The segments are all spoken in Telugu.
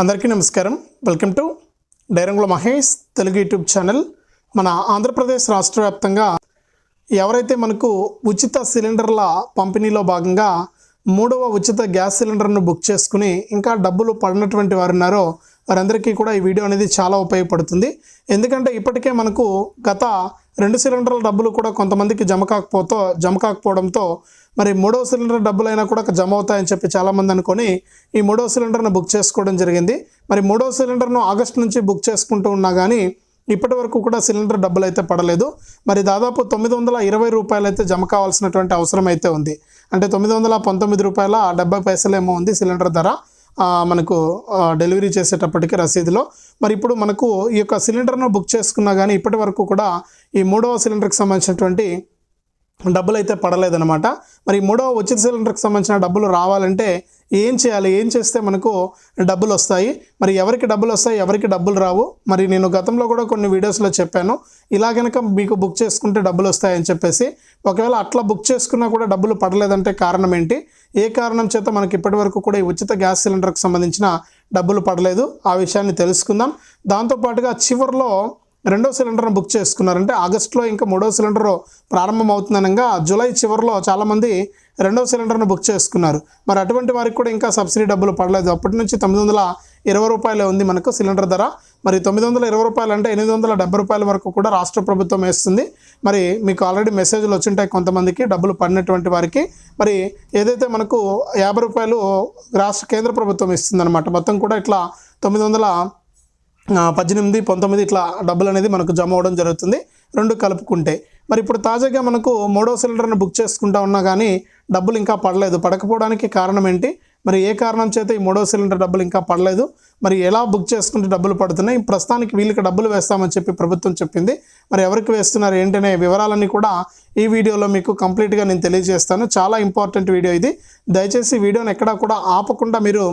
అందరికీ నమస్కారం. Welcome to Dairangula Mahesh Telugu YouTube channel. మన ఆంధ్రప్రదేశ్ రాష్ట్ర వ్యాప్తంగా ఎవరైతే మనకు ఉచిత సిలిండర్ల పంపిణీలో భాగంగా మూడవ ఉచిత గ్యాస్ సిలిండర్ను బుక్ చేసుకుని ఇంకా డబ్బులు పడినటువంటి వారు ఉన్నారో వారందరికీ కూడా ఈ వీడియో అనేది చాలా ఉపయోగపడుతుంది. ఎందుకంటే ఇప్పటికే మనకు గత రెండు సిలిండర్ల డబ్బులు కూడా కొంతమందికి జమ కాకపోతే జమ కాకపోవడంతో మరి మూడవ సిలిండర్ డబ్బులైనా కూడా జమ అవుతాయని చెప్పి చాలామంది అనుకొని ఈ మూడవ సిలిండర్ను బుక్ చేసుకోవడం జరిగింది. మరి మూడవ సిలిండర్ను ఆగస్ట్ నుంచి బుక్ చేసుకుంటూ ఉన్నా కానీ ఇప్పటి వరకు కూడా సిలిండర్ డబ్బులు అయితే పడలేదు. మరి దాదాపు తొమ్మిది వందల ఇరవై రూపాయలు అయితే జమ కావాల్సినటువంటి అవసరం అయితే ఉంది. అంటే తొమ్మిది వందల పంతొమ్మిది రూపాయల డెబ్బై పైసలు ఏమో ఉంది సిలిండర్ ధర మనకు డెలివరీ చేసేటప్పటికి రసీదులో. మరి ఇప్పుడు మనకు ఈ యొక్క సిలిండర్ను బుక్ చేసుకున్నా కానీ ఇప్పటి వరకు కూడా ఈ మూడవ సిలిండర్కి సంబంధించినటువంటి డబ్బులు అయితే పడలేదన్నమాట. మరి మూడవ ఉచిత సిలిండర్కి సంబంధించిన డబ్బులు రావాలంటే ఏం చేయాలి? ఏం చేస్తే మనకు డబ్బులు వస్తాయి? మరి ఎవరికి డబ్బులు వస్తాయి? ఎవరికి డబ్బులు రావు? మరి నేను గతంలో కూడా కొన్ని వీడియోస్లో చెప్పాను. ఇలా కనుక మీకు బుక్ చేసుకుంటే డబ్బులు వస్తాయని చెప్పేసి ఒకవేళ అట్లా బుక్ చేసుకున్నా కూడా డబ్బులు పడలేదంటే కారణం ఏంటి? ఏ కారణం చేత మనకి ఇప్పటివరకు కూడా ఈ ఉచిత గ్యాస్ సిలిండర్కి సంబంధించిన డబ్బులు పడలేదు? ఆ విషయాన్ని తెలుసుకుందాం. దాంతోపాటుగా చివరిలో రెండో సిలిండర్ను బుక్ చేసుకున్నారంటే ఆగస్టులో ఇంకా మూడో సిలిండర్ ప్రారంభం అవుతుందనగా జూలై చివరిలో చాలామంది రెండో సిలిండర్ను బుక్ చేసుకున్నారు. మరి అటువంటి వారికి కూడా ఇంకా సబ్సిడీ డబ్బులు పడలేదు. అప్పటి నుంచి తొమ్మిది వందల ఇరవై రూపాయలే ఉంది మనకు సిలిండర్ ధర. మరి తొమ్మిది వందల ఇరవై రూపాయలు అంటే ఎనిమిది వందల డెబ్బై రూపాయల వరకు కూడా రాష్ట్ర ప్రభుత్వం వేస్తుంది. మరి మీకు ఆల్రెడీ మెసేజ్లు వచ్చింటాయి కొంతమందికి డబ్బులు పడినటువంటి వారికి. మరి ఏదైతే మనకు యాభై రూపాయలు రాష్ట్ర కేంద్ర ప్రభుత్వం ఇస్తుందన్నమాట మొత్తం కూడా ఇట్లా తొమ్మిది వందల పద్దెనిమిది పంతొమ్మిది ఇట్లా డబ్బులు అనేది మనకు జమ అవ్వడం జరుగుతుంది. రెండు కలుపుకుంటే. మరి ఇప్పుడు తాజాగా మనకు మూడో సిలిండర్ను బుక్ చేసుకుంటా ఉన్నా కానీ డబ్బులు ఇంకా పడలేదు. పడకపోవడానికి కారణం ఏంటి? మరి ఏ కారణం చేత ఈ మూడో సిలిండర్ డబ్బులు ఇంకా పడలేదు? మరి ఎలా బుక్ చేసుకుంటే డబ్బులు పడుతున్నాయి? ప్రస్తుతానికి వీళ్ళకి డబ్బులు వేస్తామని చెప్పి ప్రభుత్వం చెప్పింది. మరి ఎవరికి వేస్తున్నారు ఏంటనే వివరాలన్నీ కూడా ఈ వీడియోలో మీకు కంప్లీట్గా నేను తెలియజేస్తాను. చాలా ఇంపార్టెంట్ వీడియో ఇది. దయచేసి వీడియోని ఎక్కడా కూడా ఆపకుండా మీరు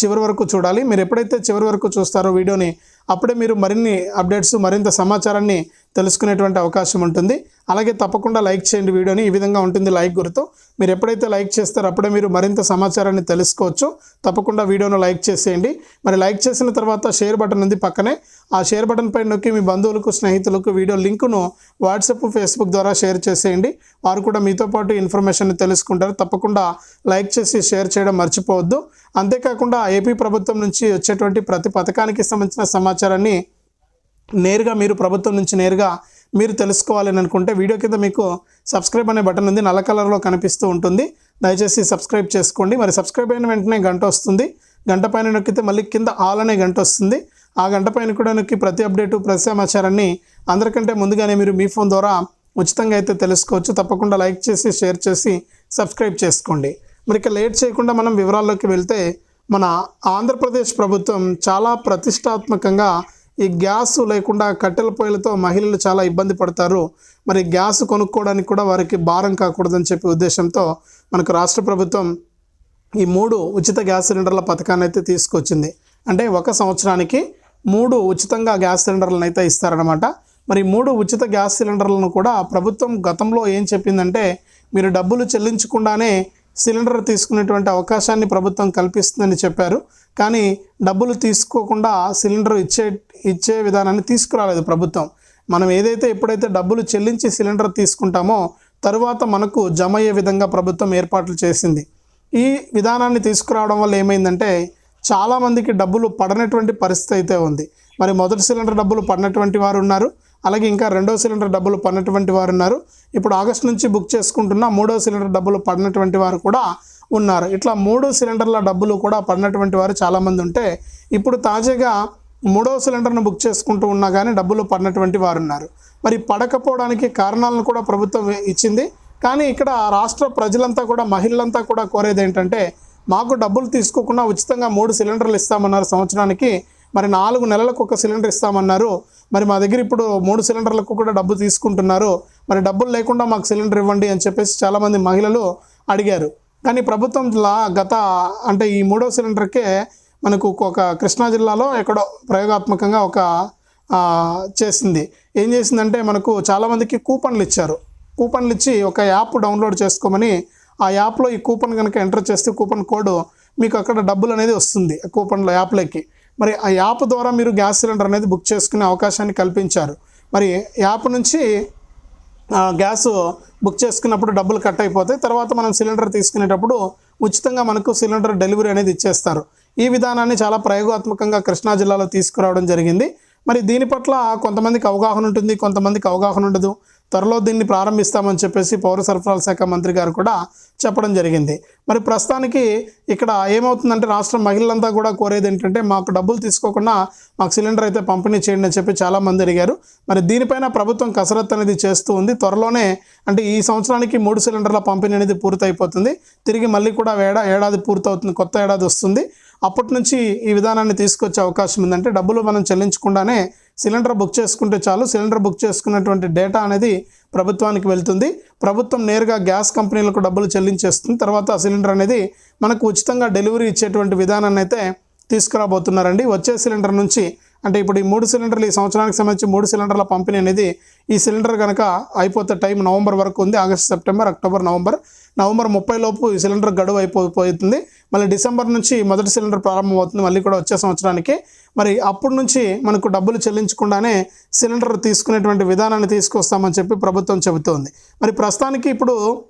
చివరి వరకు చూడాలి. మీరు ఎప్పుడైతే చివరి వరకు చూస్తారో వీడియోని అప్పుడే మీరు మరిన్ని అప్డేట్స్ మరింత సమాచారాన్ని తెలుసుకునేటువంటి అవకాశం ఉంటుంది. అలాగే తప్పకుండా లైక్ చేయండి వీడియోని. ఈ విధంగా ఉంటుంది లైక్ గుర్తు. మీరు ఎప్పుడైతే లైక్ చేస్తారో అప్పుడే మీరు మరింత సమాచారాన్ని తెలుసుకోవచ్చు. తప్పకుండా వీడియోను లైక్ చేసేయండి. మరి లైక్ చేసిన తర్వాత షేర్ బటన్ ఉంది పక్కనే. ఆ షేర్ బటన్ పై నొక్కి మీ బంధువులకు స్నేహితులకు వీడియో లింకును వాట్సాప్ ఫేస్బుక్ ద్వారా షేర్ చేసేయండి. వారు కూడా మీతో పాటు ఇన్ఫర్మేషన్ తెలుసుకుంటారు. తప్పకుండా లైక్ చేసి షేర్ చేయడం మర్చిపోవద్దు. అంతేకాకుండా ఏపీ ప్రభుత్వం నుంచి వచ్చేటువంటి ప్రతి పథకానికి సంబంధించిన సమాచారాన్ని నేరుగా మీరు ప్రభుత్వం నుంచి నేరుగా మీరు తెలుసుకోవాలని అనుకుంటే వీడియో కింద మీకు సబ్స్క్రైబ్ అనే బటన్ ఉంది నల్ల కలర్లో కనిపిస్తూ ఉంటుంది. దయచేసి సబ్స్క్రైబ్ చేసుకోండి. మరి సబ్స్క్రైబ్ అయిన వెంటనే గంట వస్తుంది. గంట పైన నొక్కితే మళ్ళీ కింద ఆల్ అనే గంట వస్తుంది. ఆ గంట పైన కూడా నొక్కి ప్రతి అప్డేటు ప్రతి సమాచారాన్ని అందరికంటే ముందుగానే మీరు మీ ఫోన్ ద్వారా ఉచితంగా అయితే తెలుసుకోవచ్చు. తప్పకుండా లైక్ చేసి షేర్ చేసి సబ్స్క్రైబ్ చేసుకోండి. మరి ఇక లేట్ చేయకుండా మనం వివరాల్లోకి వెళ్తే మన ఆంధ్రప్రదేశ్ ప్రభుత్వం చాలా ప్రతిష్టాత్మకంగా ఈ గ్యాస్ లేకుండా కట్టెల పొయ్యిలతో మహిళలు చాలా ఇబ్బంది పడతారు. మరి గ్యాస్ కొనుక్కోవడానికి కూడా వారికి భారం కాకూడదని చెప్పే ఉద్దేశంతో మనకు రాష్ట్ర ప్రభుత్వం ఈ మూడు ఉచిత గ్యాస్ సిలిండర్ల పథకాన్ని అయితే తీసుకొచ్చింది. అంటే ఒక సంవత్సరానికి మూడు ఉచితంగా గ్యాస్ సిలిండర్లను అయితే ఇస్తారనమాట మరి మూడు ఉచిత గ్యాస్ సిలిండర్లను కూడా ప్రభుత్వం గతంలో ఏం చెప్పిందంటే మీరు డబ్బులు చెల్లించకుండానే సిలిండర్ తీసుకునేటువంటి అవకాశాన్ని ప్రభుత్వం కల్పిస్తుందని చెప్పారు. కానీ డబ్బులు తీసుకోకుండా సిలిండర్ ఇచ్చే ఇచ్చే విధానాన్ని తీసుకురాలేదు ప్రభుత్వం. మనం ఏదైతే ఎప్పుడైతే డబ్బులు చెల్లించి సిలిండర్ తీసుకుంటామో తరువాత మనకు జమ అయ్యే విధంగా ప్రభుత్వం ఏర్పాట్లు చేసింది. ఈ విధానాన్ని తీసుకురావడం వల్ల ఏమైందంటే చాలామందికి డబ్బులు పడనటువంటి పరిస్థితి అయితే ఉంది. మరి మొదటి సిలిండర్ డబ్బులు పడినటువంటి వారు ఉన్నారు. అలాగే ఇంకా రెండో సిలిండర్ డబ్బులు పడినటువంటి వారు ఉన్నారు. ఇప్పుడు ఆగస్ట్ నుంచి బుక్ చేసుకుంటున్న మూడో సిలిండర్ డబ్బులు పడినటువంటి వారు కూడా ఉన్నారు. ఇట్లా మూడు సిలిండర్ల డబ్బులు కూడా పడినటువంటి వారు చాలామంది ఉంటే ఇప్పుడు తాజాగా మూడో సిలిండర్ను బుక్ చేసుకుంటూ ఉన్నా కానీ డబ్బులు పడినటువంటి వారు ఉన్నారు. మరి పడకపోవడానికి కారణాలను కూడా ప్రభుత్వం ఇచ్చింది. కానీ ఇక్కడ రాష్ట్ర ప్రజలంతా కూడా మహిళలంతా కూడా కోరేది ఏంటంటే మాకు డబ్బులు తీసుకోకుండా ఉచితంగా మూడు సిలిండర్లు ఇస్తామన్నారు సంవత్సరానికి. మరి నాలుగు నెలలకు ఒక సిలిండర్ ఇస్తామన్నారు. మరి మా దగ్గర ఇప్పుడు మూడు సిలిండర్లకు కూడా డబ్బు తీసుకుంటున్నారు. మరి డబ్బులు లేకుండా మాకు సిలిండర్ ఇవ్వండి అని చెప్పేసి చాలామంది మహిళలు అడిగారు. కానీ ప్రభుత్వం లా గత అంటే ఈ మూడో సిలిండర్కే మనకు ఒక కృష్ణా జిల్లాలో ఎక్కడో ప్రయోగాత్మకంగా ఒక చేసింది. ఏం చేసిందంటే మనకు చాలామందికి కూపన్లు ఇచ్చారు. కూపన్లు ఇచ్చి ఒక యాప్ డౌన్లోడ్ చేసుకోమని ఆ యాప్లో ఈ కూపన్ కనుక ఎంటర్ చేస్తే కూపన్ కోడ్ మీకు అక్కడ డబ్బులు అనేది వస్తుంది ఆ కూపన్లో యాప్లోకి. మరి ఆ యాప్ ద్వారా మీరు గ్యాస్ సిలిండర్ అనేది బుక్ చేసుకునే అవకాశాన్ని కల్పించారు. మరి యాప్ నుంచి గ్యాస్ బుక్ చేసుకున్నప్పుడు డబ్బులు కట్ అయిపోతాయి. తర్వాత మనం సిలిండర్ తీసుకునేటప్పుడు ఉచితంగా మనకు సిలిండర్ డెలివరీ అనేది ఇచ్చేస్తారు. ఈ విధానాన్ని చాలా ప్రయోగాత్మకంగా కృష్ణా జిల్లాలో తీసుకురావడం జరిగింది. మరి దీని పట్ల కొంతమందికి అవగాహన ఉంటుంది కొంతమందికి అవగాహన ఉండదు. త్వరలో దీన్ని ప్రారంభిస్తామని చెప్పేసి పౌర సరఫరాల శాఖ మంత్రి గారు కూడా చెప్పడం జరిగింది. మరి ప్రస్తుతానికి ఇక్కడ ఏమవుతుందంటే రాష్ట్ర మహిళలంతా కూడా కోరేది ఏంటంటే మాకు డబ్బులు తీసుకోకుండా మాకు సిలిండర్ అయితే పంపిణీ చేయండి అని చెప్పి చాలామంది అడిగారు. మరి దీనిపైన ప్రభుత్వం కసరత్తు అనేది చేస్తూ ఉంది. త్వరలోనే అంటే ఈ సంవత్సరానికి మూడు సిలిండర్ల పంపిణీ అనేది పూర్తయిపోతుంది. తిరిగి మళ్ళీ కూడా ఏడా ఏడాది పూర్తవుతుంది కొత్త ఏడాది వస్తుంది. అప్పటి నుంచి ఈ విధానాన్ని తీసుకొచ్చే అవకాశం ఉందంటే డబ్బులు మనం చెల్లించకుండానే సిలిండర్ బుక్ చేసుకుంటే చాలు. సిలిండర్ బుక్ చేసుకున్నటువంటి డేటా అనేది ప్రభుత్వానికి వెళ్తుంది. ప్రభుత్వం నేరుగా గ్యాస్ కంపెనీలకు డబ్బులు చెల్లించేస్తుంది. తర్వాత ఆ సిలిండర్ అనేది మనకు ఉచితంగా డెలివరీ ఇచ్చేటువంటి విధానాన్ని అయితే తీసుకురాబోతున్నారండి. వచ్చే సిలిండర్ నుంచి అంటే ఇప్పుడు ఈ మూడు సిలిండర్లు ఈ సంవత్సరానికి సంబంధించి మూడు సిలిండర్ల పంపిణీ అనేది ఈ సిలిండర్ కనుక అయిపోతే టైం నవంబర్ వరకు ఉంది. August September October November. November ముప్పై లోపు ఈ సిలిండర్ గడువు అయిపోతుంది మళ్ళీ డిసెంబర్ నుంచి మొదటి సిలిండర్ ప్రారంభమవుతుంది. మళ్ళీ కూడా వచ్చే సంవత్సరానికి. మరి అప్పటి నుంచి మనకు డబ్బులు చెల్లించకుండానే సిలిండర్ తీసుకునేటువంటి విధానాన్ని తీసుకొస్తామని చెప్పి ప్రభుత్వం చెబుతోంది. మరి ప్రస్తుతానికి ఇప్పుడు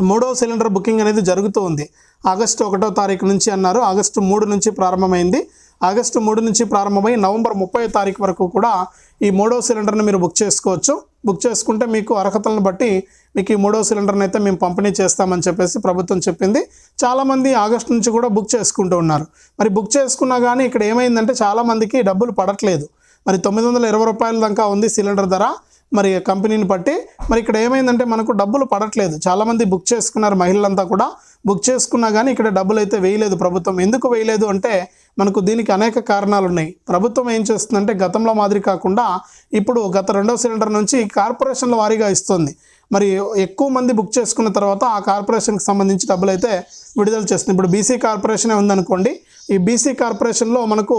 మూడో సిలిండర్ బుకింగ్ అనేది జరుగుతూ ఉంది. ఆగస్టు ఒకటో తారీఖు నుంచి అన్నారు. ఆగస్టు మూడు నుంచి ప్రారంభమైంది. ఆగస్టు మూడు నుంచి ప్రారంభమై నవంబర్ ముప్పై తారీఖు వరకు కూడా ఈ మూడో సిలిండర్ని మీరు బుక్ చేసుకోవచ్చు. బుక్ చేసుకుంటే మీకు అర్హతలను బట్టి మీకు ఈ మూడో సిలిండర్ని అయితే మేము పంపిణీ చేస్తామని చెప్పేసి ప్రభుత్వం చెప్పింది. చాలామంది ఆగస్టు నుంచి కూడా బుక్ చేసుకుంటూ ఉన్నారు. మరి బుక్ చేసుకున్నా కానీ ఇక్కడ ఏమైందంటే చాలామందికి డబ్బులు పడట్లేదు. మరి తొమ్మిది వందల ఇరవై రూపాయల దాకా ఉంది సిలిండర్ ధర. మరి కంపెనీని బట్టి మరి ఇక్కడ ఏమైందంటే మనకు డబ్బులు పడట్లేదు. చాలామంది బుక్ చేసుకున్నారు మహిళలంతా కూడా. బుక్ చేసుకున్నా కానీ ఇక్కడ డబ్బులు అయితే వేయలేదు ప్రభుత్వం. ఎందుకు వేయలేదు అంటే మనకు దీనికి అనేక కారణాలు ఉన్నాయి ప్రభుత్వం ఏం చేస్తుందంటే గతంలో మాదిరి కాకుండా ఇప్పుడు గత రెండో సిలిండర్ నుంచి కార్పొరేషన్ల వారీగా ఇస్తుంది. మరి ఎక్కువ మంది బుక్ చేసుకున్న తర్వాత ఆ కార్పొరేషన్కి సంబంధించి డబ్బులు అయితే విడుదల చేస్తుంది. ఇప్పుడు బీసీ కార్పొరేషనే ఉందనుకోండి. ఈ బీసీ కార్పొరేషన్లో మనకు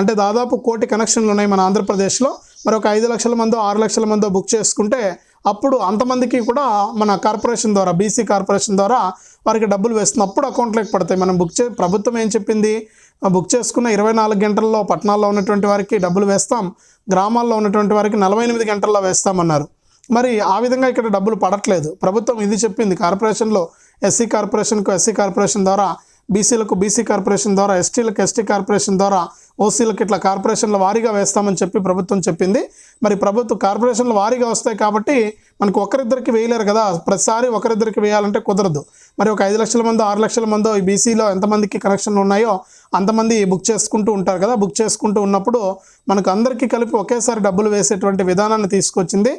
అంటే దాదాపు కోటి కనెక్షన్లు ఉన్నాయి మన ఆంధ్రప్రదేశ్లో. మరి ఒక ఐదు లక్షల మందో ఆరు లక్షల మందో బుక్ చేసుకుంటే అప్పుడు అంతమందికి కూడా మన కార్పొరేషన్ ద్వారా బీసీ కార్పొరేషన్ ద్వారా వారికి డబ్బులు వేస్తున్నప్పుడు అప్పుడు అకౌంట్లోకి పడతాయి మనం బుక్ చే ప్రభుత్వం ఏం చెప్పింది? బుక్ చేసుకున్న ఇరవై నాలుగు గంటల్లో పట్టణాల్లో ఉన్నటువంటి వారికి డబ్బులు వేస్తాం. గ్రామాల్లో ఉన్నటువంటి వారికి నలభై ఎనిమిది గంటల్లో వేస్తామన్నారు. మరి ఆ విధంగా ఇక్కడ డబ్బులు పడట్లేదు. ప్రభుత్వం ఇది చెప్పింది. కార్పొరేషన్లో ఎస్సీ కార్పొరేషన్కు ఎస్సీ కార్పొరేషన్ ద్వారా బీసీలకు బీసీ కార్పొరేషన్ ద్వారా ఎస్టీలకు ఎస్టీ కార్పొరేషన్ ద్వారా ఓసీలకు ఇట్లా కార్పొరేషన్ల వారీగా వేస్తామని చెప్పి ప్రభుత్వం చెప్పింది. మరి ప్రభుత్వ కార్పొరేషన్ల వారీగా వస్తాయి కాబట్టి మనకు ఒకరిద్దరికి వేయలేరు కదా. ప్రతిసారి ఒకరిద్దరికి వేయాలంటే కుదరదు. మరి ఒక ఐదు లక్షల మందో ఆరు లక్షల మందో ఈ బీసీలో ఎంతమందికి కనెక్షన్లు ఉన్నాయో అంతమంది బుక్ చేసుకుంటూ ఉంటారు కదా. బుక్ చేసుకుంటూ ఉన్నప్పుడు మనకు అందరికీ కలిపి ఒకేసారి డబ్బులు వేసేటువంటి విధానాన్ని తీసుకొచ్చింది.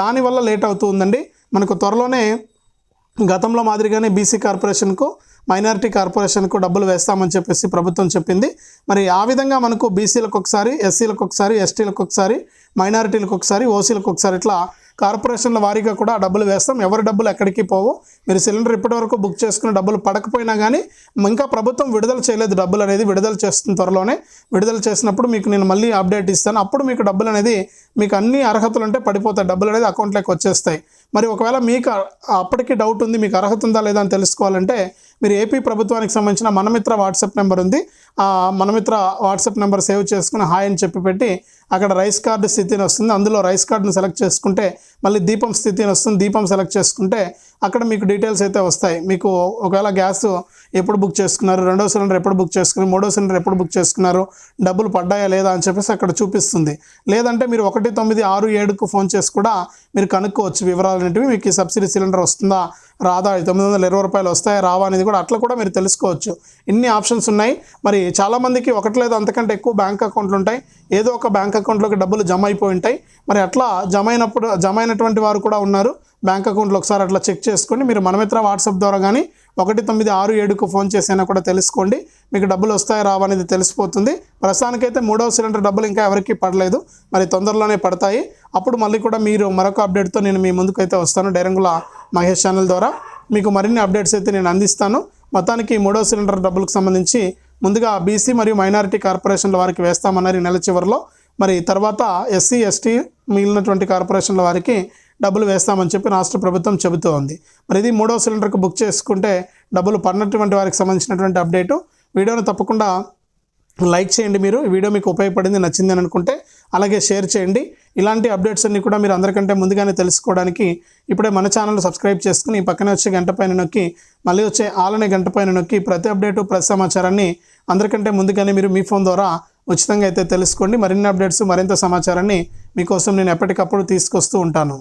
దానివల్ల లేట్ అవుతూ ఉందండి మనకు త్వరలోనే గతంలో మాదిరిగానే బీసీ కార్పొరేషన్కు మైనారిటీ కార్పొరేషన్కు డబ్బులు వేస్తామని చెప్పేసి ప్రభుత్వం చెప్పింది. మరి ఆ విధంగా మనకు బీసీలకు ఒకసారి ఎస్సీలకు ఒకసారి ఎస్టీలకు ఒకసారి మైనారిటీలకు ఒకసారి ఓసీలకు ఒకసారి ఇట్లా కార్పొరేషన్ల వారీగా కూడా డబ్బులు వేస్తాం. ఎవరి డబ్బులు ఎక్కడికి పోవు. మీరు సిలిండర్ ఇప్పటివరకు బుక్ చేసుకున్న డబ్బులు పడకపోయినా కానీ ఇంకా ప్రభుత్వం విడుదల చేయలేదు డబ్బులు అనేది విడుదల చేస్తుంది త్వరలోనే. విడుదల చేసినప్పుడు మీకు నేను మళ్ళీ అప్డేట్ ఇస్తాను. అప్పుడు మీకు డబ్బులు అనేది మీకు అన్ని అర్హతలు ఉంటే పడిపోతాయి. డబ్బులు అనేది అకౌంట్లోకి వచ్చేస్తాయి. మరి ఒకవేళ మీకు అప్పటికి డౌట్ ఉంది మీకు అర్హత ఉందా లేదా అని తెలుసుకోవాలంటే మీరు ఏపీ ప్రభుత్వానికి సంబంధించిన మనమిత్ర వాట్సాప్ నెంబర్ ఉంది. ఆ మనమిత్ర వాట్సాప్ నెంబర్ సేవ్ చేసుకుని హాయ్ అని చెప్పి పెట్టి అక్కడ రైస్ కార్డు స్థితిని వస్తుంది. అందులో రైస్ కార్డును సెలెక్ట్ చేసుకుంటే మళ్ళీ దీపం స్థితిని వస్తుంది. దీపం సెలెక్ట్ చేసుకుంటే అక్కడ మీకు డీటెయిల్స్ అయితే వస్తాయి. మీకు ఒకవేళ గ్యాస్ ఎప్పుడు బుక్ చేసుకున్నారు? రెండో సిలిండర్ ఎప్పుడు బుక్ చేసుకున్నారు? మూడో సిలిండర్ ఎప్పుడు బుక్ చేసుకున్నారు? డబ్బులు పడ్డాయా లేదా అని చెప్పేసి అక్కడ చూపిస్తుంది. లేదంటే మీరు ఒకటి తొమ్మిది ఆరు ఏడుకు ఫోన్ చేసి కూడా మీరు కనుక్కోవచ్చు వివరాలు అనేటివి. మీకు ఈ సబ్సిడీ సిలిండర్ వస్తుందా? రాదా? తొమ్మిది వందల ఇరవై రూపాయలు వస్తాయా? రావా? అనేది కూడా అట్లా కూడా మీరు తెలుసుకోవచ్చు. ఇన్ని ఆప్షన్స్ ఉన్నాయి. మరి చాలామందికి ఒకటి లేదా అంతకంటే ఎక్కువ బ్యాంక్ అకౌంట్లు ఉంటాయి. ఏదో ఒక బ్యాంక్ అకౌంట్లోకి డబ్బులు జమ అయిపోయి ఉంటాయి. మరి అట్లా జమ అయినప్పుడు జమ అయినటువంటి వారు కూడా ఉన్నారు. బ్యాంక్ అకౌంట్లో ఒకసారి అట్లా చెక్ చేసుకొని మీరు మనమిత్ర వాట్సాప్ ద్వారా కానీ ఒకటి తొమ్మిది ఆరు ఏడుకు ఫోన్ చేసైనా కూడా తెలుసుకోండి. మీకు డబ్బులు వస్తాయా రావా అనేది తెలిసిపోతుంది. ప్రస్తుతానికైతే మూడవ సిలిండర్ డబ్బులు ఇంకా ఎవరికీ పడలేదు. మరి తొందరలోనే పడతాయి. అప్పుడు మళ్ళీ కూడా మీరు మరొక అప్డేట్తో నేను మీ ముందుకు అయితే వస్తాను. డైరంగుల మహేష్ ఛానల్ ద్వారా మీకు మరిన్ని అప్డేట్స్ అయితే నేను అందిస్తాను. మొత్తానికి మూడో సిలిండర్ డబ్బులకు సంబంధించి ముందుగా బీసీ మరియు మైనారిటీ కార్పొరేషన్ల వారికి వేస్తామన్నారు ఈ నెల చివరిలో. మరి తర్వాత ఎస్సీ ఎస్టీ మిగిలినటువంటి కార్పొరేషన్ల వారికి డబ్బులు వేస్తామని చెప్పి రాష్ట్ర ప్రభుత్వం చెబుతూ ఉంది మరి ఇది మూడో సిలిండర్కు బుక్ చేసుకుంటే డబ్బులు పడినటువంటి వారికి సంబంధించినటువంటి అప్డేటు. వీడియోను తప్పకుండా లైక్ చేయండి మీరు. ఈ వీడియో మీకు ఉపయోగపడింది నచ్చింది అని అనుకుంటే అలాగే షేర్ చేయండి. ఇలాంటి అప్డేట్స్ అన్ని కూడా మీరు అందరికంటే ముందుగానే తెలుసుకోవడానికి ఇప్పుడే మన ఛానల్ సబ్స్క్రైబ్ చేసుకుని పక్కనే వచ్చే గంట పైన నొక్కి మళ్ళీ వచ్చే ఆలనే గంట పైన నొక్కి ప్రతి అప్డేటు ప్రతి సమాచారాన్ని అందరికంటే ముందుగానే మీరు మీ ఫోన్ ద్వారా ఉచితంగా అయితే తెలుసుకోండి. మరిన్ని అప్డేట్స్ మరింత సమాచారాన్ని మీకోసం నేను ఎప్పటికప్పుడు తీసుకొస్తూ ఉంటాను.